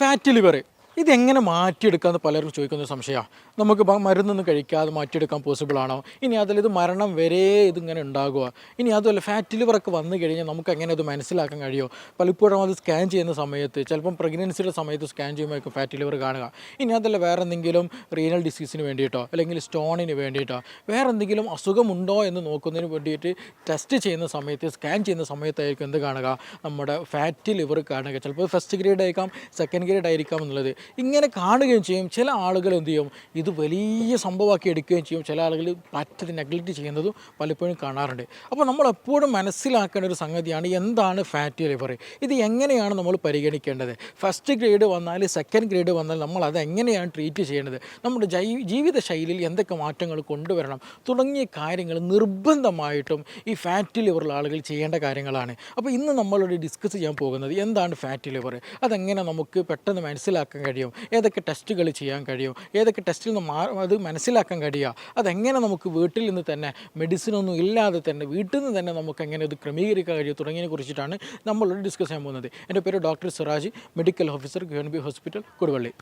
Fat liver ഇതെങ്ങനെ മാറ്റിയെടുക്കാമെന്ന് പലരും ചോദിക്കുന്ന സംശയമാണ് നമുക്ക് മരുന്നൊന്നും കഴിക്കാതെ മാറ്റിയെടുക്കാൻ പോസിബിൾ ആണോ? ഇനി അതിൽ ഇത് മരണം വരെ ഇതിങ്ങനെ ഉണ്ടാകുക ഇനി അതുമല്ല ഫാറ്റ് ലിവറൊക്കെ വന്നു കഴിഞ്ഞാൽ നമുക്ക് എങ്ങനെ അത് മനസ്സിലാക്കാൻ കഴിയുമോ പലപ്പോഴും അത് സ്കാൻ ചെയ്യുന്ന സമയത്ത് ചിലപ്പം പ്രഗ്നൻസിയുടെ സമയത്ത് സ്കാൻ ചെയ്യുമ്പോഴേക്കും ഫാറ്റ് ലിവർ കാണുക. ഇനി അതല്ല വേറെ എന്തെങ്കിലും റീനൽ ഡിസീസിന് വേണ്ടിയിട്ടോ അല്ലെങ്കിൽ സ്റ്റോണിന് വേണ്ടിയിട്ടോ വേറെ എന്തെങ്കിലും അസുഖമുണ്ടോ എന്ന് നോക്കുന്നതിന് വേണ്ടിയിട്ട് ടെസ്റ്റ് ചെയ്യുന്ന സമയത്ത് സ്കാൻ ചെയ്യുന്ന സമയത്തായിരിക്കും എന്ത് കാണുക? നമ്മുടെ ഫാറ്റ് ലിവർ കാണുക. ചിലപ്പോൾ ഫസ്റ്റ് ഗ്രേഡ് ആയിരിക്കാം സെക്കൻഡ് ഗ്രേഡ് ആയിരിക്കാം എന്നുള്ളത്. ഇങ്ങനെ കാണുകയും ചെയ്യും. ചില ആളുകൾ എന്ത് ചെയ്യും? ഇത് വലിയ സംഭവമാക്കി എടുക്കുകയും ചെയ്യും. ചില ആളുകൾ പറ്റത് നെഗ്ലക്റ്റ് ചെയ്യുന്നതും പലപ്പോഴും കാണാറുണ്ട്. അപ്പോൾ നമ്മൾ എപ്പോഴും മനസ്സിലാക്കേണ്ട ഒരു സംഗതിയാണ് എന്താണ് ഫാറ്റി ലിവർ ഇത് എങ്ങനെയാണ് നമ്മൾ പരിഗണിക്കേണ്ടത്? ഫസ്റ്റ് ഗ്രേഡ് വന്നാൽ സെക്കൻഡ് ഗ്രേഡ് വന്നാൽ നമ്മൾ അത് എങ്ങനെയാണ് ട്രീറ്റ് ചെയ്യേണ്ടത്? നമ്മുടെ ജൈ ജീവിത ശൈലിയിൽ എന്തൊക്കെ മാറ്റങ്ങൾ കൊണ്ടുവരണം? തുടങ്ങിയ കാര്യങ്ങൾ നിർബന്ധമായിട്ടും ഈ ഫാറ്റി ലിവറുള്ള ആളുകൾ ചെയ്യേണ്ട കാര്യങ്ങളാണ്. അപ്പോൾ ഇന്ന് നമ്മളോട് ഡിസ്കസ് ചെയ്യാൻ പോകുന്നത് എന്താണ് ഫാറ്റി ലിവർ അതെങ്ങനെ നമുക്ക് പെട്ടെന്ന് മനസ്സിലാക്കാൻ കഴിയും? ഏതൊക്കെ ടെസ്റ്റുകൾ ചെയ്യാൻ കഴിയും? ഏതൊക്കെ ടെസ്റ്റിൽ നിന്ന് മാ അത് മനസ്സിലാക്കാൻ കഴിയുക അതെങ്ങനെ നമുക്ക് വീട്ടിൽ നിന്ന് തന്നെ മെഡിസിനൊന്നും ഇല്ലാതെ തന്നെ വീട്ടിൽ നിന്ന് തന്നെ നമുക്ക് എങ്ങനെ ഇത് ക്രമീകരിക്കാൻ കഴിയും തുടങ്ങിയതിനെ കുറിച്ചിട്ടാണ് നമ്മളോട് ഡിസ്കസ് ചെയ്യാൻ പോകുന്നത്. എന്റെ പേര് doctor Siraj medical officer government hospital Koduvally.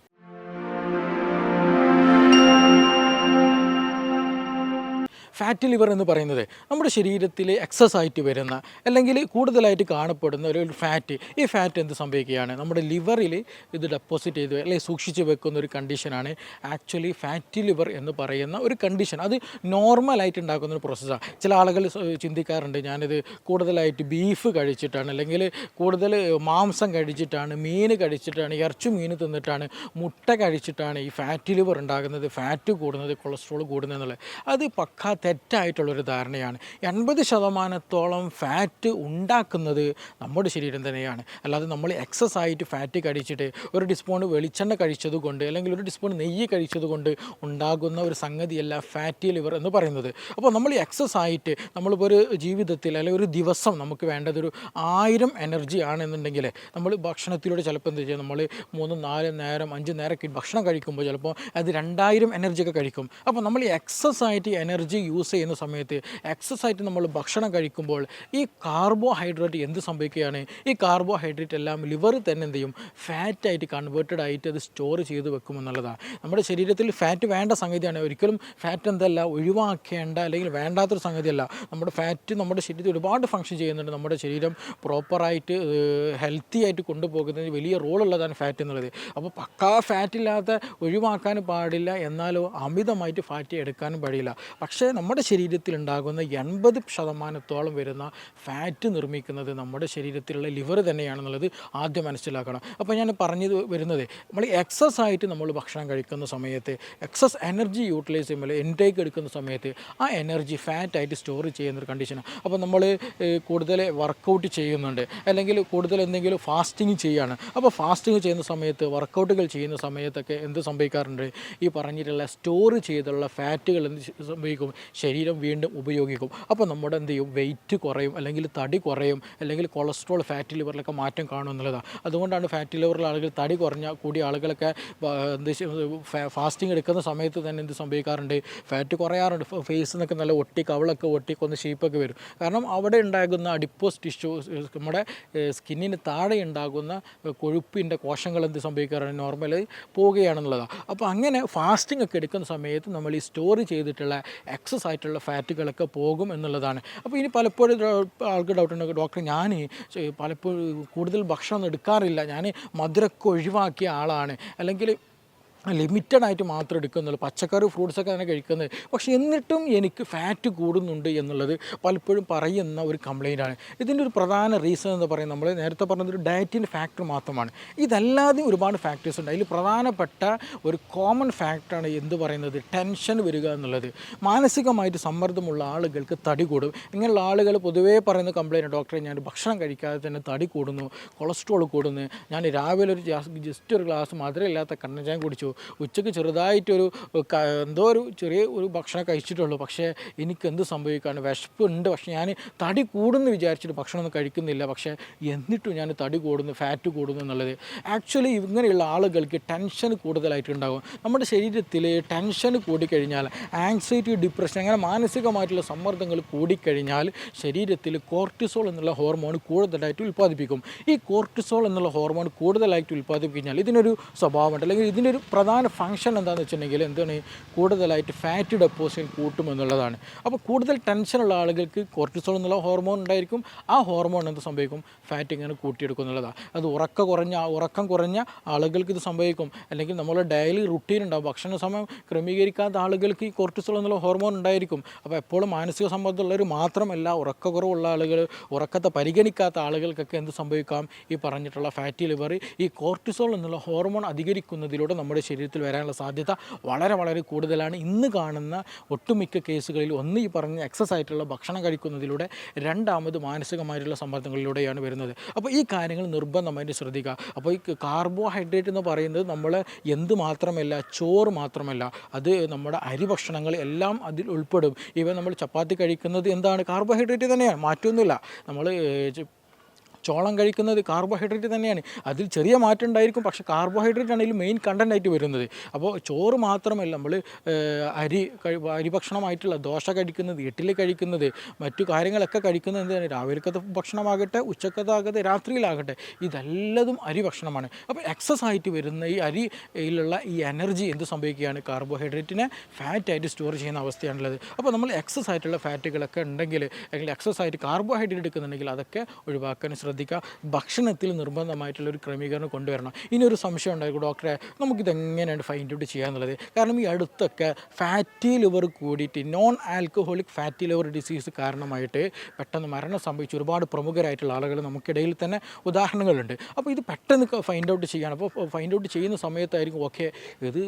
Fat liver എന്ന് പറയുന്നത് നമ്മുടെ ശരീരത്തിൽ എക്സസ് ആയിട്ട് വരുന്ന അല്ലെങ്കിൽ കൂടുതലായിട്ട് കാണപ്പെടുന്ന ഒരു ഫാറ്റ് ഈ ഫാറ്റ് എന്ത് സംഭവിക്കുകയാണ്? നമ്മുടെ ലിവറിൽ ഇത് ഡെപ്പോസിറ്റ് ചെയ്ത് അല്ലെങ്കിൽ സൂക്ഷിച്ച് വെക്കുന്ന ഒരു കണ്ടീഷനാണ് ആക്ച്വലി ഫാറ്റ് ലിവർ എന്ന് പറയുന്ന ഒരു കണ്ടീഷൻ അത് നോർമലായിട്ട് ഉണ്ടാക്കുന്ന ഒരു പ്രോസസ്സാണ് ചില ആളുകൾ ചിന്തിക്കാറുണ്ട്. ഞാനിത് കൂടുതലായിട്ട് ബീഫ് കഴിച്ചിട്ടാണ് അല്ലെങ്കിൽ കൂടുതൽ മാംസം കഴിച്ചിട്ടാണ് മീൻ കഴിച്ചിട്ടാണ് ഇറച്ചി മീൻ തിന്നിട്ടാണ് മുട്ട കഴിച്ചിട്ടാണ് ഈ ഫാറ്റ് ലിവർ ഉണ്ടാകുന്നത് ഫാറ്റ് കൂടുന്നത് കൊളസ്ട്രോൾ കൂടുന്നത് എന്നുള്ളത്. അത് പക്കാ തെറ്റായിട്ടുള്ളൊരു ധാരണയാണ്. എൺപത് ശതമാനത്തോളം ഫാറ്റ് ഉണ്ടാക്കുന്നത് നമ്മുടെ ശരീരം തന്നെയാണ്. അല്ലാതെ നമ്മൾ എക്സസ് ആയിട്ട് ഫാറ്റ് കഴിച്ചിട്ട് ഒരു ഡിസ്പൂൺ വെളിച്ചെണ്ണ കഴിച്ചത് കൊണ്ട് അല്ലെങ്കിൽ ഒരു ഡിസ്പൂൺ നെയ്യ് കഴിച്ചത് കൊണ്ട് ഉണ്ടാകുന്ന ഒരു സംഗതിയല്ല ഫാറ്റി ലിവർ എന്ന് പറയുന്നത്. അപ്പോൾ നമ്മൾ എക്സസ് ആയിട്ട് നമ്മളിപ്പോൾ ഒരു ജീവിതത്തിൽ അല്ലെങ്കിൽ ഒരു ദിവസം നമുക്ക് വേണ്ടതൊരു ആയിരം എനർജി ആണെന്നുണ്ടെങ്കിൽ നമ്മൾ ഭക്ഷണത്തിലൂടെ ചിലപ്പോൾ എന്താ ചെയ്യുക നമ്മൾ മൂന്ന് നാല് നേരം അഞ്ച് നേരമൊക്കെ ഭക്ഷണം കഴിക്കുമ്പോൾ ചിലപ്പോൾ അത് രണ്ടായിരം എനർജി ഒക്കെ കഴിക്കും. അപ്പോൾ നമ്മൾ എക്സസ് ആയിട്ട് എനർജി യൂസ് ചെയ്യുന്ന സമയത്ത് എക്സസ് ആയിട്ട് നമ്മൾ ഭക്ഷണം കഴിക്കുമ്പോൾ ഈ കാർബോഹൈഡ്രേറ്റ് എന്ത് സംഭവിക്കുകയാണ്? ഈ കാർബോഹൈഡ്രേറ്റ് എല്ലാം ലിവർ തന്നെ എന്ത് ചെയ്യും? ഫാറ്റായിട്ട് കൺവേർട്ടഡ് ആയിട്ട് അത് സ്റ്റോർ ചെയ്ത് വെക്കുമെന്നുള്ളതാണ് നമ്മുടെ ശരീരത്തിൽ ഫാറ്റ് വേണ്ട സംഗതിയാണ്. ഒരിക്കലും ഫാറ്റ് എന്തല്ല ഒഴിവാക്കേണ്ട അല്ലെങ്കിൽ വേണ്ടാത്തൊരു സംഗതിയല്ല. നമ്മുടെ ഫാറ്റ് നമ്മുടെ ശരീരത്തിൽ ഒരുപാട് ഫങ്ഷൻ ചെയ്യുന്നുണ്ട്. നമ്മുടെ ശരീരം പ്രോപ്പറായിട്ട് ഹെൽത്തി ആയിട്ട് കൊണ്ടുപോകുന്നതിന് വലിയ റോളുള്ളതാണ് ഫാറ്റ് എന്നുള്ളത്. അപ്പോൾ പക്കാ ഫാറ്റ് ഇല്ലാത്ത ഒഴിവാക്കാൻ പാടില്ല. എന്നാലോ അമിതമായിട്ട് ഫാറ്റ് എടുക്കാനും പാടില്ല. പക്ഷേ നമ്മുടെ ശരീരത്തിൽ ഉണ്ടാകുന്ന എൺപത് ശതമാനത്തോളം വരുന്ന ഫാറ്റ് നിർമ്മിക്കുന്നത് നമ്മുടെ ശരീരത്തിലുള്ള ലിവർ തന്നെയാണെന്നുള്ളത് ആദ്യം മനസ്സിലാക്കണം. അപ്പോൾ ഞാൻ പറഞ്ഞത് വരുന്നത് നമ്മൾ എക്സസ് ആയിട്ട് നമ്മൾ ഭക്ഷണം കഴിക്കുന്ന സമയത്ത് എക്സസ് എനർജി യൂട്ടിലൈസ് ചെയ്യുമ്പോൾ ഇൻടേക്ക് എടുക്കുന്ന സമയത്ത് ആ എനർജി ഫാറ്റായിട്ട് സ്റ്റോർ ചെയ്യുന്ന ഒരു കണ്ടീഷനാണ് അപ്പോൾ നമ്മൾ കൂടുതൽ വർക്കൗട്ട് ചെയ്യുന്നുണ്ട്. അല്ലെങ്കിൽ കൂടുതൽ എന്തെങ്കിലും ഫാസ്റ്റിംഗ് ചെയ്യുകയാണ് അപ്പോൾ ഫാസ്റ്റിംഗ് ചെയ്യുന്ന സമയത്ത് വർക്കൗട്ടുകൾ ചെയ്യുന്ന സമയത്തൊക്കെ എന്ത് സംഭവിക്കാറുണ്ട്? ഈ പറഞ്ഞിട്ടുള്ള സ്റ്റോർ ചെയ്തുള്ള ഫാറ്റുകൾ എന്ത് സംഭവിക്കും? ശരീരം വീണ്ടും ഉപയോഗിക്കും. അപ്പോൾ നമ്മുടെ എന്ത് ചെയ്യും? വെയിറ്റ് കുറയും അല്ലെങ്കിൽ തടി കുറയും അല്ലെങ്കിൽ കൊളസ്ട്രോൾ ഫാറ്റ് ലിവറിലൊക്കെ മാറ്റം കാണും എന്നുള്ളതാണ് അതുകൊണ്ടാണ് ഫാറ്റ് ലിവറിൽ ആളുകൾ തടി കുറഞ്ഞ കൂടിയ ആളുകളൊക്കെ എന്ത് ഫാസ്റ്റിംഗ് എടുക്കുന്ന സമയത്ത് തന്നെ എന്ത് സംഭവിക്കാറുണ്ട്? ഫാറ്റ് കുറയാറുണ്ട്. ഫേസ് നിന്നൊക്കെ നല്ല ഒട്ടി കവളൊക്കെ ഒട്ടി കൊന്ന് ഷേപ്പൊക്കെ വരും. കാരണം അവിടെ ഉണ്ടാകുന്ന അഡിപ്പോസ് ടിഷ്യൂ നമ്മുടെ സ്കിന്നിന് താഴെ ഉണ്ടാകുന്ന കൊഴുപ്പിന്റെ കോശങ്ങൾ എന്ത് സംഭവിക്കാറുണ്ട്? നോർമൽ പോവുകയാണെന്നുള്ളതാണ് അപ്പോൾ അങ്ങനെ ഫാസ്റ്റിംഗ് ഒക്കെ എടുക്കുന്ന സമയത്ത് നമ്മൾ ഈ സ്റ്റോർ ചെയ്തിട്ടുള്ള എക്സസ് ആയിട്ടുള്ള ഫാറ്റുകളൊക്കെ പോകും എന്നുള്ളതാണ്. അപ്പോൾ ഇനി പലപ്പോഴും ആൾക്ക് ഡൗട്ട് ഉണ്ട് ഡോക്ടർ ഞാൻ പലപ്പോഴും കൂടുതൽ ഭക്ഷണം എടുക്കാറില്ല. ഞാൻ മധുരമൊക്കെ ഒഴിവാക്കിയ ആളാണ്. അല്ലെങ്കിൽ ലിമിറ്റഡ് ആയിട്ട് മാത്രം എടുക്കുന്നുള്ളൂ. പച്ചക്കറി ഫ്രൂട്ട്സൊക്കെ തന്നെ കഴിക്കുന്നത്. പക്ഷേ എന്നിട്ടും എനിക്ക് ഫാറ്റ് കൂടുന്നുണ്ട് എന്നുള്ളത് പലപ്പോഴും പറയുന്ന ഒരു കംപ്ലൈന്റ് ആണ്. ഇതിന്റെ ഒരു പ്രധാന റീസൺ എന്ന് പറയുന്നത് നമ്മൾ നേരത്തെ പറഞ്ഞത് ഒരു ഡയറ്റിന്റെ ഫാക്ടർ മാത്രമാണ്. ഇതല്ലാതെ ഒരുപാട് ഫാക്ടേഴ്സ് ഉണ്ട്. അതിൽ പ്രധാനപ്പെട്ട ഒരു കോമൺ ഫാക്ടറാണ് എന്ത് പറയുന്നത്? ടെൻഷൻ വരിക എന്നുള്ളത്. മാനസികമായിട്ട് സമ്മർദ്ദമുള്ള ആളുകൾക്ക് തടി കൂടും. ഇങ്ങനെയുള്ള ആളുകൾ പൊതുവേ പറയുന്ന കംപ്ലൈന്റ് ഡോക്ടറെ ഞാൻ ഭക്ഷണം കഴിക്കാതെ തന്നെ തടി കൂടുന്നു. കൊളസ്ട്രോൾ കൂടുന്നു. ഞാൻ രാവിലെ ഒരു ജസ്റ്റ് ഒരു ഗ്ലാസ് മധുരമില്ലാത്ത കണ്ണൻ കുടിച്ചു. കഴിച്ചു. ഉച്ചയ്ക്ക് ചെറുതായിട്ടൊരു എന്തോ ഒരു ചെറിയ ഒരു ഭക്ഷണം കഴിച്ചിട്ടുള്ളൂ. പക്ഷേ എനിക്ക് എന്ത് സംഭവിക്കാണ്? വിശപ്പുണ്ട്. പക്ഷേ ഞാൻ തടി കൂടുമെന്ന് വിചാരിച്ചിട്ട് ഭക്ഷണമൊന്നും കഴിക്കുന്നില്ല. പക്ഷേ എന്നിട്ടും ഞാൻ തടി കൂടുന്നു ഫാറ്റ് കൂടുന്നു എന്നുള്ളത്. ആക്ച്വലി ഇങ്ങനെയുള്ള ആളുകൾക്ക് ടെൻഷൻ കൂടുതലായിട്ടുണ്ടാകും. നമ്മുടെ ശരീരത്തിൽ ടെൻഷൻ കൂടിക്കഴിഞ്ഞാൽ ആങ്സൈറ്റി ഡിപ്രഷൻ അങ്ങനെ മാനസികമായിട്ടുള്ള സമ്മർദ്ദങ്ങൾ കൂടിക്കഴിഞ്ഞാൽ ശരീരത്തിൽ കോർട്ടിസോൾ എന്നുള്ള ഹോർമോൺ കൂടുതലായിട്ട് ഉൽപ്പാദിപ്പിക്കും. ഈ കോർട്ടിസോൾ എന്നുള്ള ഹോർമോൺ കൂടുതലായിട്ട് ഉൽപ്പാദിപ്പിക്കഴിഞ്ഞാൽ ഇതിനൊരു സ്വഭാവമുണ്ട്. അല്ലെങ്കിൽ ഇതിന്റെ ഒരു പ്രധാന ഫംഗ്ഷൻ എന്താണെന്ന് വെച്ചിട്ടുണ്ടെങ്കിൽ എന്താണ്? കൂടുതലായിട്ട് ഫാറ്റ് ഡെപ്പോസിറ്റ് കൂട്ടുമെന്നുള്ളതാണ്. അപ്പോൾ കൂടുതൽ ടെൻഷനുള്ള ആളുകൾക്ക് കോർട്ടിസോൾ എന്നുള്ള ഹോർമോൺ ഉണ്ടായിരിക്കും. ആ ഹോർമോൺ എന്ത് സംഭവിക്കും? ഫാറ്റ് ഇങ്ങനെ കൂട്ടിയെടുക്കും എന്നുള്ളതാണ് അത് ഉറക്ക കുറഞ്ഞ ഉറക്കം കുറഞ്ഞ ആളുകൾക്ക് ഇത് സംഭവിക്കും. അല്ലെങ്കിൽ നമ്മളെ ഡെയിലി റുട്ടീൻ ഉണ്ടാവും. ഭക്ഷണ സമയം ക്രമീകരിക്കാത്ത ആളുകൾക്ക് ഈ കോർട്ടിസോൾ എന്നുള്ള ഹോർമോൺ ഉണ്ടായിരിക്കും. അപ്പോൾ എപ്പോഴും മാനസിക സമ്മർദ്ദമുള്ളവർ മാത്രമല്ല ഉറക്കക്കുറവുള്ള ആളുകൾ ഉറക്കത്തെ പരിഗണിക്കാത്ത ആളുകൾക്കൊക്കെ എന്ത് സംഭവിക്കാം? ഈ പറഞ്ഞിട്ടുള്ള ഫാറ്റി ലിവർ ഈ കോർട്ടിസോൾ എന്നുള്ള ഹോർമോൺ അധികരിക്കുന്നതിലൂടെ നമ്മുടെ ശരീരത്തിൽ വരാനുള്ള സാധ്യത വളരെ വളരെ കൂടുതലാണ്. ഇന്ന് കാണുന്ന ഒട്ടുമിക്ക കേസുകളിൽ ഒന്ന് ഈ പറഞ്ഞ എക്സസ് ആയിട്ടുള്ള ഭക്ഷണം കഴിക്കുന്നതിലൂടെ രണ്ടാമത് മാനസികമായിട്ടുള്ള സമ്മർദ്ദങ്ങളിലൂടെയാണ് വരുന്നത്. അപ്പോൾ ഈ കാര്യങ്ങൾ നിർബന്ധമായിട്ട് ശ്രദ്ധിക്കുക. അപ്പോൾ ഈ കാർബോഹൈഡ്രേറ്റ് എന്ന് പറയുന്നത് നമ്മൾ എന്ത് മാത്രമല്ല ചോറ് മാത്രമല്ല അത് നമ്മുടെ അരി ഭക്ഷണങ്ങൾ എല്ലാം അതിൽ ഉൾപ്പെടും. ഇവ നമ്മൾ ചപ്പാത്തി കഴിക്കുന്നത് എന്താണ്? കാർബോഹൈഡ്രേറ്റ് തന്നെയാണ് മാറ്റമൊന്നുമില്ല നമ്മൾ ചോളം കഴിക്കുന്നത് കാർബോഹൈഡ്രേറ്റ് തന്നെയാണ്. അതിൽ ചെറിയ മാറ്റം ഉണ്ടായിരിക്കും പക്ഷേ കാർബോഹൈഡ്രേറ്റ് ആണെങ്കിലും മെയിൻ കണ്ടന്റ് ആയിട്ട് വരുന്നത്. അപ്പോൾ ചോറ് മാത്രമല്ല നമ്മൾ അരി അരി ഭക്ഷണമായിട്ടുള്ള ദോശ കഴിക്കുന്നത് ഇഡ്ഡലി കഴിക്കുന്നത് മറ്റു കാര്യങ്ങളൊക്കെ കഴിക്കുന്നത് എന്താണ്? രാവിലത്തെ ഭക്ഷണമാകട്ടെ ഉച്ചക്കത്താകട്ടെ രാത്രിയിലാകട്ടെ ഇതെല്ലതും അരി ഭക്ഷണമാണ്. അപ്പോൾ എക്സസ് ആയിട്ട് വരുന്ന ഈ അരിയിലുള്ള ഈ എനർജി എന്ത് സംഭവിക്കുകയാണ്? കാർബോഹൈഡ്രേറ്റിനെ ഫാറ്റായിട്ട് സ്റ്റോർ ചെയ്യുന്ന അവസ്ഥയാണുള്ളത്. അപ്പോൾ നമ്മൾ എക്സസ് ആയിട്ടുള്ള ഫാറ്റുകളൊക്കെ ഉണ്ടെങ്കിൽ അല്ലെങ്കിൽ എക്സസ് ആയിട്ട് കാർബോഹൈഡ്രേറ്റ് എടുക്കുന്നുണ്ടെങ്കിൽ അതൊക്കെ ഒഴിവാക്കാൻ ശ്രദ്ധിക്കുക ഭക്ഷണത്തിൽ നിർബന്ധമായിട്ടുള്ള ഒരു ക്രമീകരണം കൊണ്ടുവരണം. ഇനി ഒരു സംശയം ഉണ്ടായിരിക്കും ഡോക്ടറെ നമുക്കിത് എങ്ങനെയാണ് ഫൈൻഡ് ഔട്ട് ചെയ്യാന്നുള്ളത്? കാരണം ഈ അടുത്തൊക്കെ ഫാറ്റി ലിവർ കൂടിയിട്ട് non alcoholic fatty liver disease കാരണമായിട്ട് പെട്ടെന്ന് മരണം സംഭവിച്ച ഒരുപാട് പ്രമുഖരായിട്ടുള്ള ആളുകൾ നമുക്കിടയിൽ തന്നെ ഉദാഹരണങ്ങളുണ്ട്. അപ്പോൾ ഇത് പെട്ടെന്ന് ഫൈൻഡ് ഔട്ട് ചെയ്യണം. അപ്പോൾ ഫൈൻഡ് ഔട്ട് ചെയ്യുന്ന സമയത്തായിരിക്കും ഓക്കെ ഇത്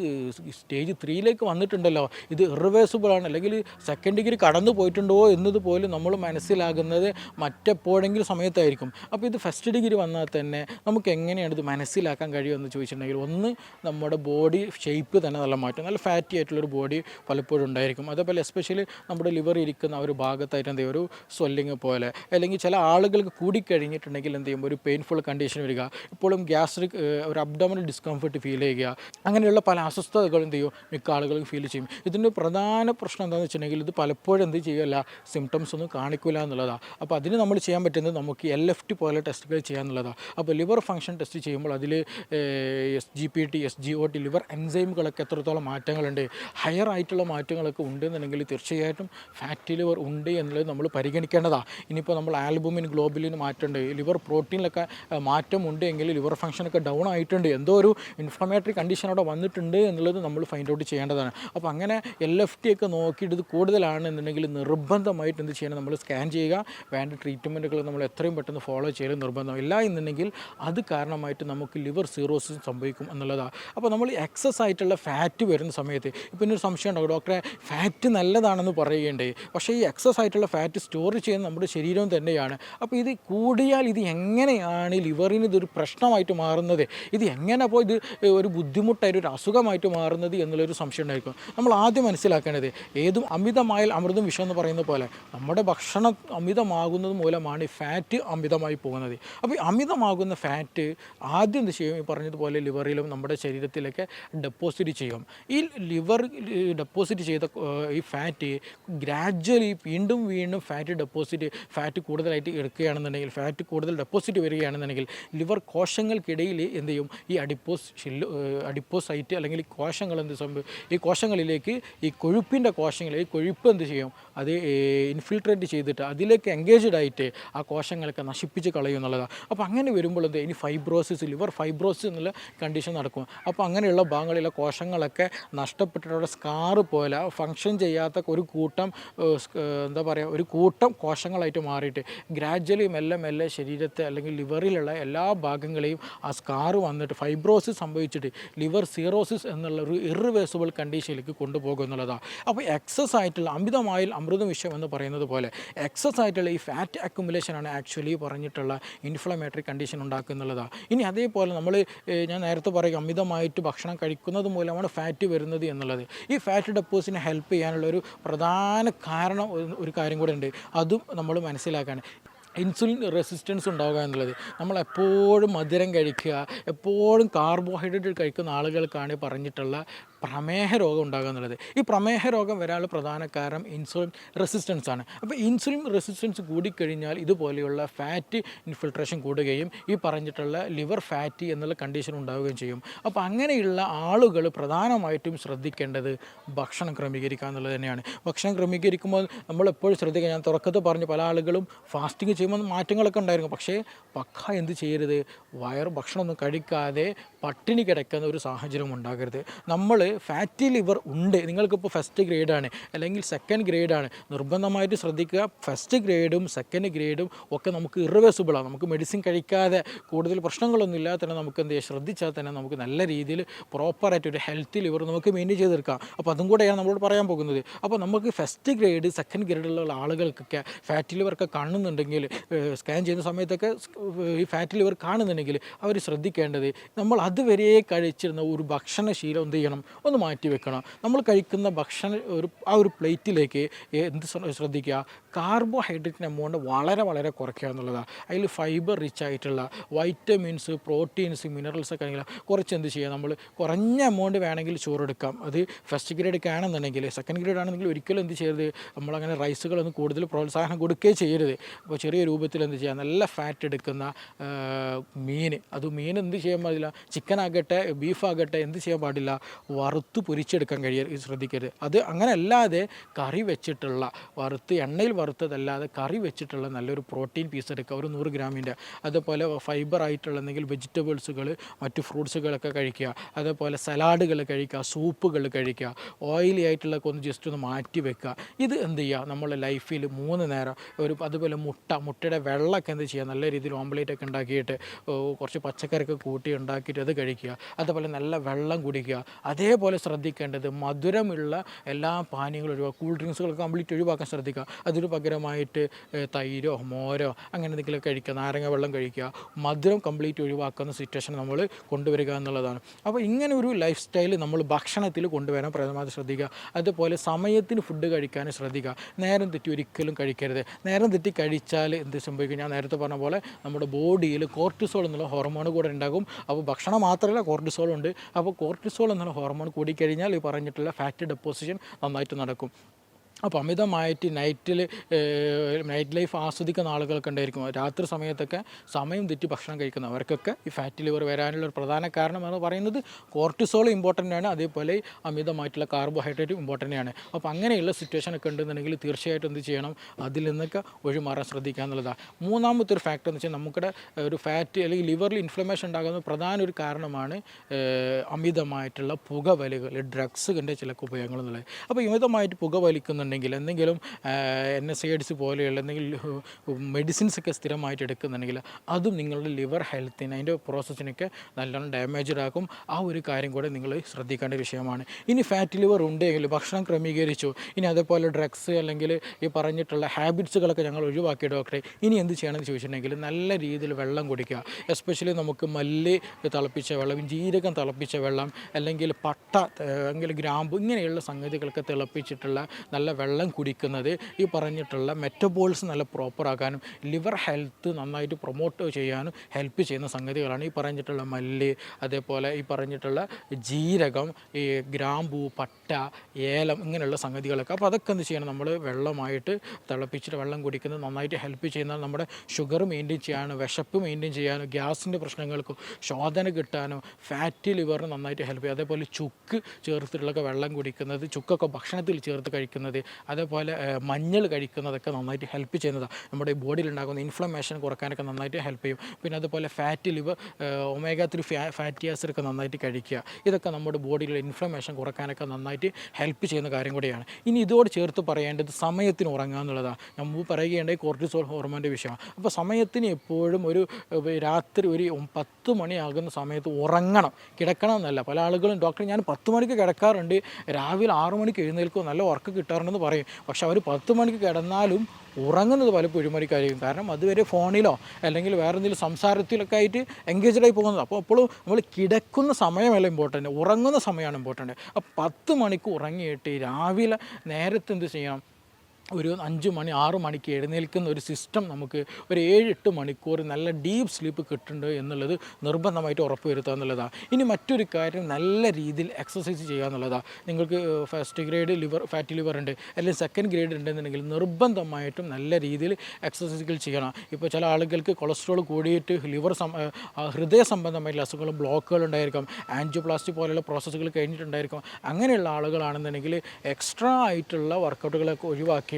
സ്റ്റേജ് ത്രീയിലേക്ക് വന്നിട്ടുണ്ടല്ലോ. ഇത് ഇറിവേഴ്സിബിൾ ആണ്. അല്ലെങ്കിൽ സെക്കൻഡ് ഡിഗ്രി കടന്നു പോയിട്ടുണ്ടോ എന്നതുപോലും നമ്മൾ മനസ്സിലാകുന്നത് മറ്റെപ്പോഴെങ്കിലും സമയത്തായിരിക്കും. അപ്പോൾ ഇത് ഫസ്റ്റ് ഡിഗ്രി വന്നാൽ തന്നെ നമുക്ക് എങ്ങനെയാണ് ഇത് മനസ്സിലാക്കാൻ കഴിയുമെന്ന് ചോദിച്ചിട്ടുണ്ടെങ്കിൽ ഒന്ന് നമ്മുടെ ബോഡി ഷേപ്പ് തന്നെ നല്ല മാറ്റം നല്ല ഫാറ്റി ആയിട്ടുള്ളൊരു ബോഡി പലപ്പോഴും ഉണ്ടായിരിക്കും. അതേപോലെ എസ്പെഷ്യലി നമ്മുടെ ലിവർ ഇരിക്കുന്ന ഒരു ഭാഗത്തായിട്ട് എന്ത് ചെയ്യും? ഒരു സ്വെല്ലിങ് പോലെ. അല്ലെങ്കിൽ ചില ആളുകൾക്ക് കൂടിക്കഴിഞ്ഞിട്ടുണ്ടെങ്കിൽ എന്ത് ചെയ്യും? ഒരു പെയിൻഫുൾ കണ്ടീഷൻ വരിക. ഇപ്പോഴും ഗ്യാസ്ട്രിക് ഒരു അബ്ഡോമിനൽ ഡിസ്കംഫർട്ട് ഫീൽ ചെയ്യുക. അങ്ങനെയുള്ള പല അസ്വസ്ഥതകളും എന്ത് ചെയ്യും? മിക്ക ആളുകൾക്ക് ഫീൽ ചെയ്യും. ഇതിന്റെ പ്രധാന പ്രശ്നം എന്താണെന്ന് വെച്ചിട്ടുണ്ടെങ്കിൽ ഇത് പലപ്പോഴും എന്ത് ചെയ്യല്ല? സിംറ്റംസ് ഒന്നും കാണിക്കില്ല എന്നുള്ളതാണ് അപ്പോൾ അതിന് നമ്മൾ ചെയ്യാൻ പറ്റുന്നത് നമുക്ക് എൽ എഫ് ടി പോലെ ടെസ്റ്റുകൾ ചെയ്യാന്നുള്ളതാണ് അപ്പോൾ ലിവർ ഫംഗ്ഷൻ ടെസ്റ്റ് ചെയ്യുമ്പോൾ അതിൽ S G P T S G O T liver എൻസൈമുകളൊക്കെ എത്രത്തോളം മാറ്റങ്ങളുണ്ട് ഹയർ ആയിട്ടുള്ള മാറ്റങ്ങളൊക്കെ ഉണ്ടെന്നുണ്ടെങ്കിൽ തീർച്ചയായിട്ടും ഫാറ്റ് ലിവർ ഉണ്ട് എന്നുള്ളത് നമ്മൾ പരിഗണിക്കേണ്ടതാണ് ഇനിയിപ്പോൾ നമ്മൾ ആൽബുമിൻ ഗ്ലോബിലിന് മാറ്റമുണ്ട് ലിവർ പ്രോട്ടീനിലൊക്കെ മാറ്റം മാറ്റമുണ്ട് എങ്കിൽ ലിവർ ഫംഗ്ഷനൊക്കെ ഡൗൺ ആയിട്ടുണ്ട്. എന്തോ ഒരു ഇൻഫ്ലമേറ്ററി കണ്ടീഷൻ അവിടെ വന്നിട്ടുണ്ട് എന്നുള്ളത് നമ്മൾ ഫൈൻഡ് ഔട്ട് ചെയ്യേണ്ടതാണ്. അപ്പോൾ അങ്ങനെ എൽ എഫ് ടി ഒക്കെ നോക്കിയിട്ട് ഇത് കൂടുതലാണ് എന്നുണ്ടെങ്കിൽ നിർബന്ധമായിട്ട് എന്ത് ചെയ്യണം? നമ്മൾ സ്കാൻ ചെയ്യുക. വേണ്ട ട്രീറ്റ്മെന്റുകൾ നമ്മൾ എത്രയും പെട്ടെന്ന് ഫോളോ ചെയ്യൽ നിർബന്ധമില്ല എന്നുണ്ടെങ്കിൽ അത് കാരണമായിട്ട് നമുക്ക് ലിവർ സീറോസിസ് സംഭവിക്കും എന്നുള്ളതാണ് അപ്പോൾ നമ്മൾ എക്സസ് ആയിട്ടുള്ള ഫാറ്റ് വരുന്ന സമയത്ത് ഇപ്പം ഒരു സംശയം ഉണ്ടാകും ഡോക്ടറെ ഫാറ്റ് നല്ലതാണെന്ന് പറയുകയുണ്ട് പക്ഷേ ഈ എക്സസ് ആയിട്ടുള്ള ഫാറ്റ് സ്റ്റോർ ചെയ്യുന്ന നമ്മുടെ ശരീരം തന്നെയാണ്. അപ്പോൾ ഇത് കൂടിയാൽ ഇത് എങ്ങനെയാണ് ലിവറിന് ഇതൊരു പ്രശ്നമായിട്ട് മാറുന്നത്? ഇത് എങ്ങനെ അപ്പോൾ ഇത് ഒരു ബുദ്ധിമുട്ടായിട്ട് ഒരു അസുഖമായിട്ട് മാറുന്നത് എന്നുള്ളൊരു സംശയം ഉണ്ടായിരിക്കും. നമ്മൾ ആദ്യം മനസ്സിലാക്കേണ്ടത് ഏതും അമിതമായാൽ അമൃതം വിഷം എന്ന് പറയുന്ന പോലെ നമ്മുടെ ഭക്ഷണം അമിതമാകുന്നത് മൂലമാണ് ഫാറ്റ് അമിതമായി പോകുന്നത്. അപ്പോൾ അമിതമാകുന്ന ഫാറ്റ് ആദ്യം എന്ത് ചെയ്യും? ഈ പറഞ്ഞതുപോലെ ലിവറിലും നമ്മുടെ ശരീരത്തിലൊക്കെ ഡെപ്പോസിറ്റ് ചെയ്യും. ഈ ലിവർ ഡെപ്പോസിറ്റ് ചെയ്ത ഈ ഫാറ്റ് ഗ്രാജ്വലി വീണ്ടും വീണ്ടും ഫാറ്റ് ഡെപ്പോസിറ്റ് ഫാറ്റ് കൂടുതലായിട്ട് എടുക്കുകയാണെന്നുണ്ടെങ്കിൽ ഫാറ്റ് കൂടുതൽ ഡെപ്പോസിറ്റ് വരികയാണെന്നുണ്ടെങ്കിൽ ലിവർ കോശങ്ങൾക്കിടയിൽ എന്ത് ചെയ്യും? ഈ അഡിപ്പോസ് അഡിപ്പോസൈറ്റ് അല്ലെങ്കിൽ കോശങ്ങൾ എന്ത് സംഭവം ഈ കോശങ്ങളിലേക്ക് ഈ കൊഴുപ്പിന്റെ കോശങ്ങൾ ഈ കൊഴുപ്പ് എന്ത് ചെയ്യും? അത് ഇൻഫിൽട്രേറ്റ് ചെയ്തിട്ട് അതിലേക്ക് എൻഗേജ്ഡ് ആയിട്ട് ആ കോശങ്ങളൊക്കെ നശിപ്പിച്ച് കളയും എന്നുള്ളതാണ് അപ്പോൾ അങ്ങനെ വരുമ്പോൾ എന്ത് ഇനി ഫൈബ്രോസിസ് ലിവർ ഫൈബ്രോസിസ് എന്നുള്ള കണ്ടീഷൻ നടക്കും. അപ്പോൾ അങ്ങനെയുള്ള ഭാഗങ്ങളിലെ കോശങ്ങളൊക്കെ നഷ്ടപ്പെട്ടിട്ടുള്ള സ്കാറ് പോലെ ഫങ്ഷൻ ചെയ്യാത്ത ഒരു കൂട്ടം എന്താ പറയുക ഒരു കൂട്ടം കോശങ്ങളായിട്ട് മാറിയിട്ട് ഗ്രാജ്വലി മെല്ലെ മെല്ലെ ശരീരത്തെ അല്ലെങ്കിൽ ലിവറിലുള്ള എല്ലാ ഭാഗങ്ങളെയും ആ സ്കാറ് വന്നിട്ട് ഫൈബ്രോസിസ് സംഭവിച്ചിട്ട് ലിവർ സീറോസിസ് എന്നുള്ള ഒരു ഇറിവേഴ്സിബിൾ കണ്ടീഷനിലേക്ക് കൊണ്ടുപോകും എന്നുള്ളതാണ് അപ്പോൾ എക്സസ് ആയിട്ടുള്ള അമിതമായാൽ അമൃതം വിഷം എന്ന് പറയുന്നത് പോലെ എക്സസ് ആയിട്ടുള്ള ഈ ഫാറ്റ് അക്യുമുലേഷൻ ആണ് ആക്ച്വലി പറഞ്ഞിട്ടുള്ള ഇൻഫ്ലമേറ്ററി കണ്ടീഷൻ ഉണ്ടാക്കുന്നുള്ളതാണ് ഇനി അതേപോലെ നമ്മൾ ഞാൻ നേരത്തെ പറയും അമിതമായിട്ട് ഭക്ഷണം കഴിക്കുന്നത് മൂലമാണ് ഫാറ്റ് വരുന്നത് എന്നുള്ളത്. ഈ ഫാറ്റ് ഡെപ്പോസിനെ ഹെൽപ്പ് ചെയ്യാനുള്ള ഒരു പ്രധാന കാരണം ഒരു കാര്യം കൂടെ ഉണ്ട്. അതും നമ്മൾ മനസ്സിലാക്കാണ്. ഇൻസുലിൻ റെസിസ്റ്റൻസ് ഉണ്ടാവുക എന്നുള്ളത്. നമ്മൾ എപ്പോഴും മധുരം കഴിക്കുക എപ്പോഴും കാർബോഹൈഡ്രേറ്റ് കഴിക്കുന്ന ആളുകൾക്കാണ് പറഞ്ഞിട്ടുള്ള പ്രമേഹ രോഗം ഉണ്ടാകുക എന്നുള്ളത്. ഈ പ്രമേഹ രോഗം വരാനുള്ള പ്രധാന കാരണം ഇൻസുലിൻ റെസിസ്റ്റൻസ് ആണ്. അപ്പോൾ ഇൻസുലിൻ റെസിസ്റ്റൻസ് കൂടിക്കഴിഞ്ഞാൽ ഇതുപോലെയുള്ള ഫാറ്റ് ഇൻഫിൽട്രേഷൻ കൂടുകയും ഈ പറഞ്ഞിട്ടുള്ള ലിവർ ഫാറ്റി എന്നുള്ള കണ്ടീഷൻ ഉണ്ടാവുകയും ചെയ്യും. അപ്പോൾ അങ്ങനെയുള്ള ആളുകൾ പ്രധാനമായിട്ടും ശ്രദ്ധിക്കേണ്ടത് ഭക്ഷണം ക്രമീകരിക്കുക എന്നുള്ളത് തന്നെയാണ്. ഭക്ഷണം ക്രമീകരിക്കുമ്പോൾ നമ്മൾ എപ്പോഴും ശ്രദ്ധിക്കുക. ഞാൻ തുറക്കത്ത് പറഞ്ഞു പല ആളുകളും ഫാസ്റ്റിംഗ് ചെയ്യുമ്പോൾ മാറ്റങ്ങളൊക്കെ ഉണ്ടായിരുന്നു. പക്ഷേ പക്ക എന്ത് ചെയ്യരുത്? വയർ ഭക്ഷണമൊന്നും കഴിക്കാതെ പട്ടിണി കിടക്കുന്ന ഒരു സാഹചര്യം ഉണ്ടാകരുത്. നമ്മൾ ഫാറ്റി ലിവർ ഉണ്ട്. നിങ്ങൾക്കിപ്പോൾ ഫസ്റ്റ് ഗ്രേഡാണ് അല്ലെങ്കിൽ സെക്കൻഡ് ഗ്രേഡാണ് നിർബന്ധമായിട്ട് ശ്രദ്ധിക്കുക. ഫസ്റ്റ് ഗ്രേഡും സെക്കൻഡ് ഗ്രേഡും ഒക്കെ നമുക്ക് ഇറിവേഴ്സിബിളാണ് നമുക്ക് മെഡിസിൻ കഴിക്കാതെ കൂടുതൽ പ്രശ്നങ്ങളൊന്നും ഇല്ലാതെ തന്നെ നമുക്ക് എന്ത് ചെയ്യുക ശ്രദ്ധിച്ചാൽ തന്നെ നമുക്ക് നല്ല രീതിയിൽ പ്രോപ്പറായിട്ട് ഒരു ഹെൽത്തി ലിവർ നമുക്ക് മെയിന്റെയിൻ ചെയ്തെടുക്കാം. അപ്പോൾ അതും കൂടെയാണ് നമ്മളോട് പറയാൻ പോകുന്നത്. അപ്പോൾ നമുക്ക് ഫസ്റ്റ് ഗ്രേഡ് സെക്കൻഡ് ഗ്രേഡിലുള്ള ആളുകൾക്കൊക്കെ ഫാറ്റി ലിവറൊക്കെ കാണുന്നുണ്ടെങ്കിൽ സ്കാൻ ചെയ്യുന്ന സമയത്തൊക്കെ ഈ ഫാറ്റി ലിവർ കാണുന്നുണ്ടെങ്കിൽ അവർ ശ്രദ്ധിക്കേണ്ടത് നമ്മൾ അതുവരെ കഴിച്ചിരുന്ന ഒരു ഭക്ഷണശീലം എന്ത് ചെയ്യണം? ഒന്ന് മാറ്റി വെക്കണം. നമ്മൾ കഴിക്കുന്ന ഭക്ഷണ ഒരു ആ ഒരു പ്ലേറ്റിലേക്ക് എന്ത് ശ്ര- ശ്രദ്ധിക്കുക? കാർബോഹൈഡ്രേറ്റിന്റെ എമൗണ്ട് വളരെ വളരെ കുറയ്ക്കുക എന്നുള്ളതാണ്. അതിൽ ഫൈബർ റിച്ച് ആയിട്ടുള്ള വൈറ്റമിൻസ് പ്രോട്ടീൻസ് മിനറൽസ് ഒക്കെ ആണെങ്കിൽ കുറച്ച് എന്ത് ചെയ്യുക? നമ്മൾ കുറഞ്ഞ എമൗണ്ട് വേണമെങ്കിൽ ചോറെടുക്കാം. അത് ഫസ്റ്റ് ഗ്രേഡ് ആണെന്നുണ്ടെങ്കിൽ സെക്കൻഡ് ഗ്രേഡ് ആണെങ്കിൽ ഒരിക്കലും എന്ത് ചെയ്യരുത്? നമ്മളങ്ങനെ റൈസുകളൊന്നും കൂടുതൽ പ്രോത്സാഹനം കൊടുക്കുകയും ചെയ്യരുത്. അപ്പോൾ ചെറിയ രൂപത്തിൽ എന്ത് ചെയ്യുക? നല്ല ഫാറ്റ് എടുക്കുന്ന മീൻ. അത് മീൻ എന്ത് ചെയ്യാൻ പാടില്ല? ചിക്കൻ ആകട്ടെ ബീഫ് ആകട്ടെ എന്ത് ചെയ്യാൻ പാടില്ല? വറുത്ത് പൊരിച്ചെടുക്കാൻ കഴിയ ശ്രദ്ധിക്കരുത്. അത് അങ്ങനെ അല്ലാതെ കറി വെച്ചിട്ടുള്ള വറുത്ത് എണ്ണയിൽ വറുത്തതല്ലാതെ കറി വെച്ചിട്ടുള്ള നല്ലൊരു പ്രോട്ടീൻ പീസ് എടുക്കുക. ഒരു നൂറ് ഗ്രാമിന്റെ. അതുപോലെ ഫൈബർ ആയിട്ടുള്ള എന്തെങ്കിലും വെജിറ്റബിൾസുകൾ മറ്റു ഫ്രൂട്ട്സുകളൊക്കെ കഴിക്കുക. അതേപോലെ സലാഡുകൾ കഴിക്കുക സൂപ്പുകൾ കഴിക്കുക. ഓയിലി ആയിട്ടുള്ളതൊക്കെ ഒന്ന് ജസ്റ്റ് ഒന്ന് മാറ്റി വെക്കുക. ഇത് എന്ത് ചെയ്യുക? നമ്മളെ ലൈഫിൽ മൂന്ന് നേരം ഒരു അതുപോലെ മുട്ട മുട്ടയുടെ വെള്ളമൊക്കെ എന്ത് ചെയ്യുക? നല്ല രീതിയിൽ ഓംപ്ലേറ്റ് ഒക്കെ ഉണ്ടാക്കിയിട്ട് കുറച്ച് പച്ചക്കറിയൊക്കെ കൂട്ടി ഉണ്ടാക്കിയിട്ട് അത് കഴിക്കുക. അതുപോലെ നല്ല വെള്ളം കുടിക്കുക. അതേപോലെ ശ്രദ്ധിക്കേണ്ടത് മധുരമുള്ള എല്ലാ പാനീയങ്ങളും ഒഴിവാക്കുക കൂൾ ഡ്രിങ്ക്സുകളൊക്കെ കംപ്ലീറ്റ് ഒഴിവാക്കാൻ ശ്രദ്ധിക്കുക. അതിന് പകരമായിട്ട് തൈരോ മോരോ അങ്ങനെ എന്തെങ്കിലും കഴിക്കുക. നാരങ്ങ വെള്ളം കഴിക്കുക. മധുരം കംപ്ലീറ്റ് ഒഴിവാക്കുന്ന സിറ്റുവേഷൻ നമ്മൾ കൊണ്ടുവരിക എന്നുള്ളതാണ്. അപ്പോൾ ഇങ്ങനെ ഒരു ലൈഫ് സ്റ്റൈൽ നമ്മൾ ഭക്ഷണത്തിൽ കൊണ്ടുവരാൻ പ്രധാനമായിട്ട് ശ്രദ്ധിക്കുക. അതുപോലെ സമയത്തിന് ഫുഡ് കഴിക്കാൻ ശ്രദ്ധിക്കുക. നേരം തെറ്റി ഒരിക്കലും കഴിക്കരുത്. നേരം തെറ്റി കഴിച്ചാൽ എന്ത് സംഭവിക്കും? ഞാൻ നേരത്തെ പറഞ്ഞ പോലെ നമ്മുടെ ബോഡിയിൽ കോർട്ടിസോൾ എന്നുള്ള ഹോർമോൺ കൂടെ ഉണ്ടാകും. അപ്പോൾ ഭക്ഷണം മാത്രമല്ല കോർട്ടിസോൾ ഉണ്ട്. അപ്പോൾ കോർട്ടിസോൾ എന്നുള്ള ഹോർമോൺ കൂടിക്കഴിഞ്ഞാൽ ഈ പറഞ്ഞിട്ടുള്ള ഫാറ്റ് ഡെപ്പോസിഷൻ നന്നായിട്ട് നടക്കും. അപ്പോൾ അമിതമായിട്ട് നൈറ്റിൽ നൈറ്റ് ലൈഫ് ആസ്വദിക്കുന്ന ആളുകളൊക്കെ ഉണ്ടായിരിക്കും. രാത്രി സമയത്തൊക്കെ സമയം തെറ്റി ഭക്ഷണം കഴിക്കുന്നവർക്കൊക്കെ ഈ ഫാറ്റ് ലിവർ വരാനുള്ള ഒരു പ്രധാന കാരണം എന്ന് പറയുന്നത് കോർട്ടിസോൾ ഇമ്പോർട്ടന്റ് ആണ്. അതേപോലെ അമിതമായിട്ടുള്ള കാർബോഹൈഡ്രേറ്റ് ഇമ്പോർട്ടന്റ് ആണ്. അപ്പോൾ അങ്ങനെയുള്ള സിറ്റുവേഷൻ ഒക്കെ ഉണ്ടെന്നുണ്ടെങ്കിൽ തീർച്ചയായിട്ടും എന്ത് ചെയ്യണം? അതിൽ നിന്നൊക്കെ ഒഴിമാറാൻ ശ്രദ്ധിക്കുക എന്നുള്ളതാണ് മൂന്നാമത്തെ ഒരു ഫാക്ടർ എന്ന് വെച്ചാൽ നമുക്കിടെ ഒരു ഫാറ്റ് അല്ലെങ്കിൽ ലിവറിൽ ഇൻഫ്ലമേഷൻ ഉണ്ടാകുന്ന പ്രധാന ഒരു കാരണമാണ് അമിതമായിട്ടുള്ള പുകവലികൾ കണ്ട ചില ഉപയോഗങ്ങൾ എന്നുള്ളത്. അപ്പോൾ അമിതമായിട്ട് പുക വലിക്കുന്നുണ്ടെങ്കിൽ എന്തെങ്കിലും എൻ എസ് എയ്ഡ്സ് പോലെയുള്ള എന്തെങ്കിലും മെഡിസിൻസ് ഒക്കെ സ്ഥിരമായിട്ട് എടുക്കുന്നുണ്ടെങ്കിൽ അതും നിങ്ങളുടെ ലിവർ ഹെൽത്തിന് അതിന്റെ പ്രോസസ്സിനൊക്കെ നല്ലോണം ഡാമേജഡ് ആക്കും. ആ ഒരു കാര്യം കൂടെ നിങ്ങൾ ശ്രദ്ധിക്കേണ്ട വിഷയമാണ്. ഇനി ഫാറ്റ് ലിവർ ഉണ്ടെങ്കിൽ ഭക്ഷണം ക്രമീകരിച്ചു. ഇനി അതേപോലെ ഡ്രഗ്സ് അല്ലെങ്കിൽ ഈ പറഞ്ഞിട്ടുള്ള ഹാബിറ്റ്സുകളൊക്കെ ഞങ്ങൾ ഒഴിവാക്കി ഡോക്ടറെ ഇനി എന്ത് ചെയ്യണമെന്ന് ചോദിച്ചിട്ടുണ്ടെങ്കിൽ നല്ല രീതിയിൽ വെള്ളം കുടിക്കുക. എസ്പെഷ്യലി നമുക്ക് മല്ലി തിളപ്പിച്ച വെള്ളം ജീരകം തിളപ്പിച്ച വെള്ളം അല്ലെങ്കിൽ പട്ട അല്ലെങ്കിൽ ഗ്രാമ്പു ഇങ്ങനെയുള്ള സംഗതികളൊക്കെ തിളപ്പിച്ചിട്ടുള്ള നല്ല വെള്ളം കുടിക്കുന്നത് ഈ പറഞ്ഞിട്ടുള്ള മെറ്റബോൾസ് നല്ല പ്രോപ്പറാക്കാനും ലിവർ ഹെൽത്ത് നന്നായിട്ട് പ്രൊമോട്ട് ചെയ്യാനും ഹെൽപ്പ് ചെയ്യുന്ന സംഗതികളാണ് ഈ പറഞ്ഞിട്ടുള്ള മല്ലി അതേപോലെ ഈ പറഞ്ഞിട്ടുള്ള ജീരകം ഈ ഗ്രാമ്പൂ പട്ട ഏലം ഇങ്ങനെയുള്ള സംഗതികളൊക്കെ. അപ്പോൾ അതൊക്കെ എന്ത് ചെയ്യണം? നമ്മൾ വെള്ളമായിട്ട് തിളപ്പിച്ചിട്ട് വെള്ളം കുടിക്കുന്നത് നന്നായിട്ട് ഹെൽപ്പ് ചെയ്യുന്ന നമ്മുടെ ഷുഗർ മെയിന്റെയിൻ ചെയ്യാനും വിശപ്പ് മെയിന്റെയിൻ ചെയ്യാനും ഗ്യാസിന്റെ പ്രശ്നങ്ങൾക്കും ശോധന കിട്ടാനും ഫാറ്റി ലിവറിന് നന്നായിട്ട് ഹെൽപ്പ് ചെയ്യും. അതേപോലെ ചുക്ക് ചേർത്തിട്ടുള്ളൊക്കെ വെള്ളം കുടിക്കുന്നത് ചുക്കൊക്കെ ഭക്ഷണത്തിൽ ചേർത്ത് കഴിക്കുന്നത് അതേപോലെ മഞ്ഞൾ കഴിക്കുന്നതൊക്കെ നന്നായിട്ട് ഹെൽപ്പ് ചെയ്യുന്നതാണ് നമ്മുടെ ബോഡിയിൽ ഉണ്ടാകുന്ന ഇൻഫ്ലമേഷൻ കുറക്കാനൊക്കെ നന്നായിട്ട് ഹെൽപ്പ് ചെയ്യും. പിന്നെ അതുപോലെ fat liver omega three fatty ആസിഡൊക്കെ നന്നായിട്ട് കഴിക്കുക. ഇതൊക്കെ നമ്മുടെ ബോഡിയിലെ ഇൻഫ്ലമേഷൻ കുറക്കാനൊക്കെ നന്നായിട്ട് ഹെൽപ്പ് ചെയ്യുന്ന കാര്യം കൂടിയാണ്. ഇനി ഇതോട് ചേർത്ത് പറയേണ്ടത് സമയത്തിന് ഉറങ്ങുക എന്നുള്ളതാണ് ഞാൻ മുമ്പ് പറയുകയുണ്ടെങ്കിൽ കോർട്ടിസോൾ ഹോർമോന്റെ വിഷയമാണ്. അപ്പോൾ സമയത്തിന് എപ്പോഴും ഒരു രാത്രി ഒരു പത്ത് മണിയാകുന്ന സമയത്ത് ഉറങ്ങണം. കിടക്കണം എന്നല്ല. പല ആളുകളും ഡോക്ടർ ഞാൻ പത്ത് മണിക്ക് കിടക്കാറുണ്ട്. രാവിലെ ആറു മണിക്ക് എഴുന്നേൽക്കും നല്ല ഉറക്കം കിട്ടാറുണ്ട്. കിടക്കണമെന്ന് പറയും. പക്ഷെ അവർ പത്ത് മണിക്ക് കിടന്നാലും ഉറങ്ങുന്നത് പലപ്പോഴും ഒരുമാതിരിക്കായിരിക്കും. കാരണം അതുവരെ ഫോണിലോ അല്ലെങ്കിൽ വേറെ എന്തെങ്കിലും സംസാരത്തിലൊക്കെ ആയിട്ട് എൻഗേജ്ഡ് ആയി പോകുന്നത്. അപ്പോൾ അപ്പോഴും നമ്മൾ കിടക്കുന്ന സമയമല്ല ഇമ്പോർട്ടന്റ് ഉറങ്ങുന്ന സമയമാണ് ഇമ്പോർട്ടന്റ് അപ്പോൾ പത്ത് മണിക്ക് ഉറങ്ങിയിട്ട് രാവിലെ നേരത്തെ എന്ത് ചെയ്യണം? ഒരു അഞ്ച് മണി ആറ് മണിക്ക് എഴുന്നേൽക്കുന്ന ഒരു സിസ്റ്റം നമുക്ക് ഒരു ഏഴ് എട്ട് മണിക്കൂർ നല്ല ഡീപ്പ് സ്ലീപ്പ് കിട്ടുന്നുണ്ട് എന്നുള്ളത് നിർബന്ധമായിട്ട് ഉറപ്പ് വരുത്തുക എന്നുള്ളതാണ് ഇനി മറ്റൊരു കാര്യം നല്ല രീതിയിൽ എക്സസൈസ് ചെയ്യുക എന്നുള്ളതാണ് നിങ്ങൾക്ക് first grade liver fatty liver ഉണ്ട് അല്ലെങ്കിൽ സെക്കൻഡ് ഗ്രേഡ് ഉണ്ടെന്നുണ്ടെങ്കിൽ നിർബന്ധമായിട്ടും നല്ല രീതിയിൽ എക്സസൈസുകൾ ചെയ്യണം. ഇപ്പോൾ ചില ആളുകൾക്ക് കൊളസ്ട്രോൾ കൂടിയിട്ട് ലിവർ ഹൃദയ സംബന്ധമായിട്ടുള്ള അസുഖങ്ങളും ബ്ലോക്കുകൾ ഉണ്ടായിരിക്കും. ആൻജിയോപ്ലാസ്റ്റി പോലെയുള്ള പ്രോസസ്സുകൾ കഴിഞ്ഞിട്ടുണ്ടായിരിക്കും. അങ്ങനെയുള്ള ആളുകളാണെന്നുണ്ടെങ്കിൽ എക്സ്ട്രാ ആയിട്ടുള്ള വർക്കൗട്ടുകളൊക്കെ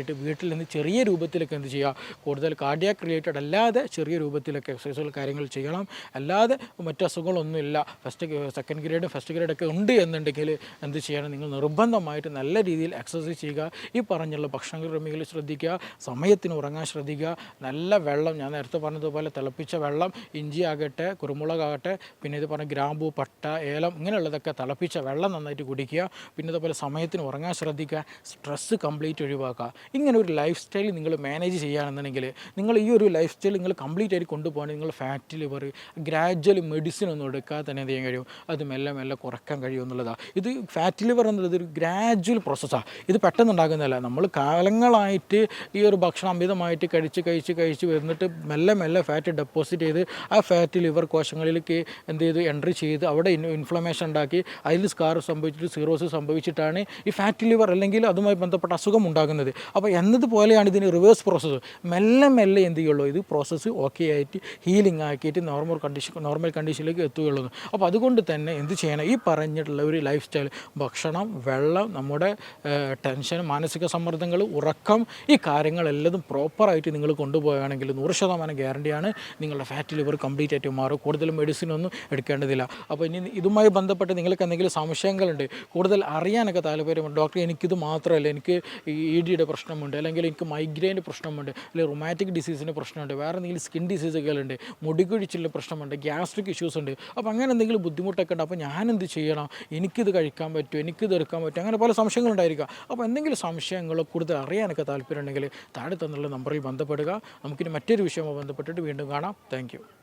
ഒഴിവാക്കിയിട്ട് വീട്ടിൽ നിന്ന് ചെറിയ രൂപത്തിലൊക്കെ എന്ത് ചെയ്യുക? കൂടുതൽ കാർഡിയാക് റിലേറ്റഡ് അല്ലാതെ ചെറിയ രൂപത്തിലൊക്കെ എക്സസൈസുകൾ കാര്യങ്ങൾ ചെയ്യണം. അല്ലാതെ മറ്റു അസുഖങ്ങളൊന്നുമില്ല. ഫസ്റ്റ് സെക്കൻഡ് ഗ്രേഡും ഫസ്റ്റ് ഗ്രേഡൊക്കെ ഉണ്ട് എന്നുണ്ടെങ്കിൽ എന്ത് ചെയ്യണം? നിങ്ങൾ നിർബന്ധമായിട്ട് നല്ല രീതിയിൽ എക്സസൈസ് ചെയ്യുക. ഈ പറഞ്ഞുള്ള ഭക്ഷണ ക്രമികൾ ശ്രദ്ധിക്കുക. സമയത്തിന് ഉറങ്ങാൻ ശ്രദ്ധിക്കുക. നല്ല വെള്ളം ഞാൻ നേരത്തെ പറഞ്ഞതുപോലെ തിളപ്പിച്ച വെള്ളം ഇഞ്ചി ആകട്ടെ കുരുമുളകാകട്ടെ പിന്നെ ഇത് പറഞ്ഞ ഗ്രാമ്പൂ പട്ട ഏലം ഇങ്ങനെയുള്ളതൊക്കെ തിളപ്പിച്ച വെള്ളം നന്നായിട്ട് കുടിക്കുക. പിന്നെ ഇതുപോലെ സമയത്തിന് ഉറങ്ങാൻ ശ്രദ്ധിക്കുക. സ്ട്രെസ്സ് കംപ്ലീറ്റ് ഒഴിവാക്കുക. ഇങ്ങനെ ഒരു ലൈഫ് സ്റ്റൈൽ നിങ്ങൾ മാനേജ് ചെയ്യുകയാണെന്നുണ്ടെങ്കിൽ നിങ്ങൾ ഈ ഒരു ലൈഫ് സ്റ്റൈൽ നിങ്ങൾ കംപ്ലീറ്റ് ആയിട്ട് കൊണ്ടുപോകണമെങ്കിൽ നിങ്ങൾ ഫാറ്റ് ലിവർ ഗ്രാജ്വലി മെഡിസിൻ ഒന്നും എടുക്കാതെ തന്നെ എന്ത് ചെയ്യാൻ കഴിയും? അത് മെല്ലെ മെല്ലെ കുറയ്ക്കാൻ കഴിയും എന്നുള്ളതാണ് ഇത് ഫാറ്റ് ലിവർ എന്നുള്ളത് ഒരു ഗ്രാജ്വൽ പ്രോസസ്സാണ് ഇത് പെട്ടെന്ന് ഉണ്ടാകുന്നതല്ല നമ്മൾ കാലങ്ങളായിട്ട് ഈ ഒരു ഭക്ഷണം അമിതമായിട്ട് കഴിച്ച് കഴിച്ച് കഴിച്ച് വന്നിട്ട് മെല്ലെ മെല്ലെ ഫാറ്റ് ഡെപ്പോസിറ്റ് ചെയ്ത് ആ ഫാറ്റ് ലിവർ കോശങ്ങളിലേക്ക് എന്ത് ചെയ്ത് എൻട്രി ചെയ്ത് അവിടെ ഇൻഫ്ലമേഷൻ ഉണ്ടാക്കി അതിൽ സ്കാർ സംഭവിച്ചിട്ട് സീറോസ് സംഭവിച്ചിട്ടാണ് ഈ ഫാറ്റ് ലിവർ അല്ലെങ്കിൽ അതുമായി ബന്ധപ്പെട്ട അസുഖം ഉണ്ടാകുന്നത്. അപ്പോൾ എന്നതുപോലെയാണ് ഇതിന് റിവേഴ്സ് പ്രോസസ്സ് മെല്ലെ മെല്ലെ എന്ത് ചെയ്യുള്ളൂ? ഇത് പ്രോസസ്സ് ഓക്കെ ആയിട്ട് ഹീലിംഗ് ആക്കിയിട്ട് നോർമൽ കണ്ടീഷൻ നോർമൽ കണ്ടീഷനിലേക്ക് എത്തുകയുള്ളൂ. അപ്പോൾ അതുകൊണ്ട് തന്നെ എന്ത് ചെയ്യണം? ഈ പറഞ്ഞിട്ടുള്ള ഒരു ലൈഫ് സ്റ്റൈൽ ഭക്ഷണം വെള്ളം നമ്മുടെ ടെൻഷൻ മാനസിക സമ്മർദ്ദങ്ങൾ ഉറക്കം ഈ കാര്യങ്ങളെല്ലാം പ്രോപ്പറായിട്ട് നിങ്ങൾ കൊണ്ടുപോവുകയാണെങ്കിൽ നൂറ് ശതമാനം ഗ്യാരണ്ടിയാണ് നിങ്ങളുടെ ഫാറ്റ് ലിവർ കംപ്ലീറ്റ് ആയിട്ട് മാറും. കൂടുതൽ മെഡിസിൻ ഒന്നും എടുക്കേണ്ടതില്ല. അപ്പോൾ ഇനി ഇതുമായി ബന്ധപ്പെട്ട് നിങ്ങൾക്ക് എന്തെങ്കിലും സംശയങ്ങളുണ്ട്? കൂടുതൽ അറിയാനൊക്കെ താല്പര്യമുണ്ട്? ഡോക്ടർ എനിക്കിത് മാത്രമല്ല. എനിക്ക് ഇ ഡിയുടെ പ്രശ്നമുണ്ട് അല്ലെങ്കിൽ എനിക്ക് മൈഗ്രെയിൻ പ്രശ്നമുണ്ട് അല്ലെങ്കിൽ റൊമാറ്റിക് ഡിസീസിന്റെ പ്രശ്നമുണ്ട് വേറെ എന്തെങ്കിലും സ്കിൻ ഡിസീസുകളുണ്ട് മുടികൊഴിച്ചിലിന്റെ പ്രശ്നമുണ്ട് ഗ്യാസ്ട്രിക് ഇഷ്യൂസ് ഉണ്ട്. അപ്പോൾ അങ്ങനെ എന്തെങ്കിലും ബുദ്ധിമുട്ടൊക്കെ ഉണ്ട്? അപ്പോൾ ഞാൻ എന്ത് ചെയ്യണം? എനിക്കിത് കഴിക്കാൻ പറ്റും എനിക്കിത് എടുക്കാൻ പറ്റും അങ്ങനെ പല സംശയങ്ങളുണ്ടായിരിക്കാം അപ്പോൾ എന്തെങ്കിലും സംശയങ്ങൾ കൂടുതൽ അറിയാനൊക്കെ താല്പര്യമുണ്ടെങ്കിൽ താഴെ തന്നുള്ള നമ്പറിൽ ബന്ധപ്പെടുക. നമുക്കിനി മറ്റൊരു വിഷയവുമായി ബന്ധപ്പെട്ടിട്ട് വീണ്ടും കാണാം. താങ്ക്